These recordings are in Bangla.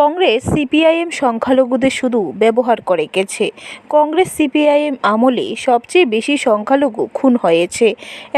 কংগ্রেস সিপিআইএম সংখ্যালঘুদের শুধু ব্যবহার করে গেছে। কংগ্রেস সিপিআইএম আমলে সবচেয়ে বেশি সংখ্যালঘু খুন হয়েছে।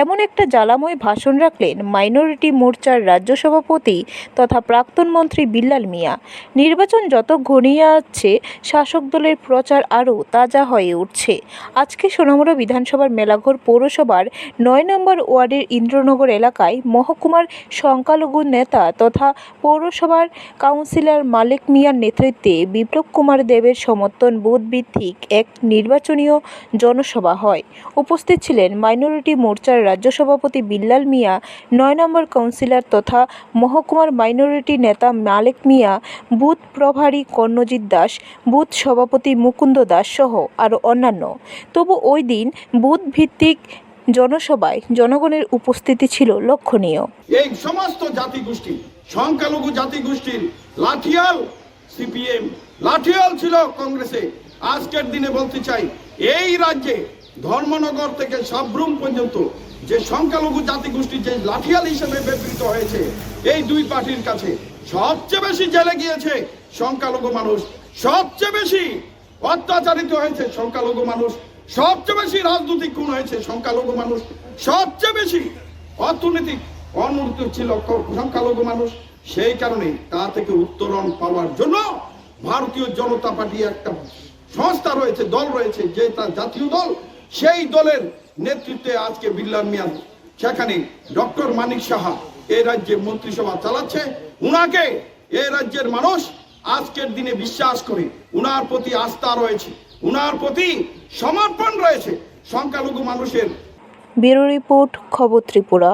এমন একটা জ্বালাময় ভাষণ রাখলেন মাইনরিটি মোর্চার রাজ্য সভাপতি তথা প্রাক্তন মন্ত্রী বিল্লাল মিয়া। নির্বাচন যত ঘনিয়ে আসছে, শাসক দলের প্রচার আরও তাজা হয়ে উঠছে। আজকে সোনামুড়া বিধানসভার মেলাঘর পৌরসভার নয় নম্বর ওয়ার্ডের ইন্দ্রনগর এলাকায় মহকুমার সংখ্যালঘু নেতা তথা পৌরসভার কাউন্সিলর মালিক মিয়ার নেতৃত্বে বিপ্লব কুমার দেবের সমর্থন বুথ ভিত্তিক এক নির্বাচনীয় জনসভা হয়। উপস্থিত ছিলেন মাইনরিটি মোর্চার রাজ্য সভাপতি বিল্লাল মিয়া, নয় নম্বর কাউন্সিলর তথা মহকুমার মাইনরিটি নেতা মালিক মিয়া, বুথ প্রভারী কর্ণজিৎ দাস, বুথ সভাপতি মুকুন্দ দাস সহ আরও অন্যান্য। তবু ওই দিন বুথ ভিত্তিক জনসভায় জনগণের উপস্থিতি ছিল লক্ষণীয়। এই সমস্ত জাতিগোষ্ঠী সংখ্যালঘু জাতিগোষ্ঠীর লাঠিয়াল সিপিএম। লাঠিয়াল ছিল কংগ্রেসে। আজকের দিনে বলতে চাই, এই রাজ্যে ধর্মনগর থেকে সাবরুম পর্যন্ত যে সংখ্যালঘু জাতিগোষ্ঠী যে লাঠিয়াল হিসেবে ব্যবহৃত হয়েছে, এই দুই পার্টির কাছে সবচেয়ে বেশি জেলে গিয়েছে সংখ্যালঘু মানুষ। সবচেয়ে বেশি অত্যাচারিত হয়েছে সংখ্যালঘু মানুষ। সবচেয়ে বেশি রাজনৈতিক খুন হয়েছে সংখ্যালঘু মানুষ। সবচেয়ে বেশি অর্থনৈতিক অনুন্নত ছিল সংখ্যালঘু মানুষ। সেই কারণে তা থেকে উত্তরণ পাওয়ার জন্য ভারতীয় জনতা পার্টি একটা সংস্থা রয়েছে, দল রয়েছে, যে তার জাতীয় দল। সেই দলের নেতৃত্বে আজকে বিল্লাল মিয়া সেখানে ডক্টর মানিক সাহা এই রাজ্যে মন্ত্রিসভা চালাচ্ছে। উনাকে এই রাজ্যের মানুষ আজকের দিনে বিশ্বাস করে, উনার প্রতি আস্থা রয়েছে, উনার প্রতি সমর্পণ রয়েছে সংখ্যালঘু মানুষের। ব্যুরো রিপোর্ট খবর ত্রিপুরা।